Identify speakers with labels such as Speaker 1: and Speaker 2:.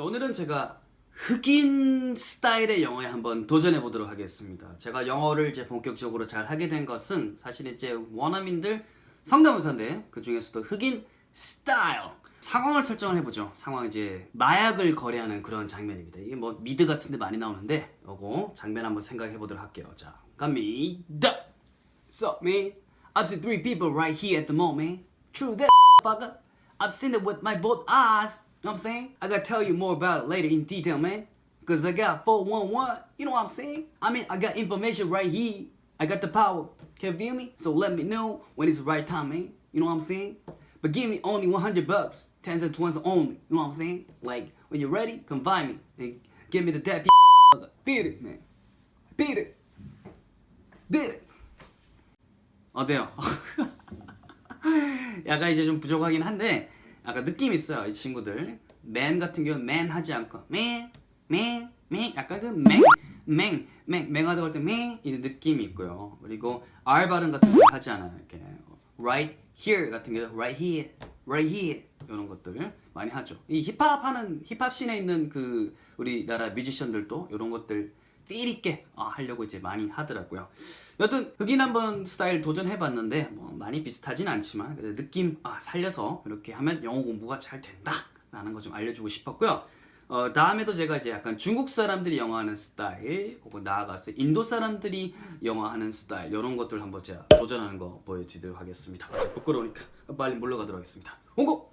Speaker 1: 자, 오늘은 제가 흑인 스타일의 영어에 한번 도전해 보도록 하겠습니다. 제가 영어를 이제 본격적으로 잘 하게 된 것은 사실 이제 원어민들 성대모사인데 그 중에서도 흑인 스타일 상황을 설정을 해보죠. 상황 이제 마약을 거래하는 그런 장면입니다. 이게 뭐 미드 같은데 많이 나오는데 요거 장면 한번 생각해 보도록 할게요. 자, 갑니다. Sup, man? I've seen three people right here at the moment. True that, fucker. I've seen it with my both eyes. You know what I'm saying? I gotta tell you more about it later in detail, man. Cause I got 411. You know what I'm saying? I mean, I got information right here. I got the power. Can you feel me? So let me know when it's the right time, man. You know what I'm saying? But give me only 100 bucks. Tens and twenties only. You know what I'm saying? Like, when you're ready, come find me. And give me the that Beat it, man. Beat it. Beat it. 어때요? 약간 이제 좀 부족하긴 한데 약간 느낌 있어요 이 친구들. 맨 같은 경우는 맨 하지 않고 맨맨맨 약간 그맹맹맹 맹하다고 할 때맹 이 느낌이 있고요. 그리고 R 발음 같은 거 하지 않아요 이렇게. Right here 같은 경우 right here right here 이런 것들 많이 하죠. 이 힙합 하는 힙합 씬에 있는 그 우리나라 뮤지션들도 이런 것들 삘 있게 아, 하려고 이제 많이 하더라고요. 여튼 흑인 한번 스타일 도전해봤는데 뭐 많이 비슷하진 않지만 느낌 아, 살려서 이렇게 하면 영어 공부가 잘 된다 라는 거 좀 알려주고 싶었고요. 어, 다음에도 제가 이제 약간 중국 사람들이 영어하는 스타일 혹은 나아가서 인도 사람들이 영어하는 스타일 이런 것들 한번 제가 도전하는 거 보여드리도록 하겠습니다. 부끄러우니까 빨리 물러가도록 하겠습니다. 홍고!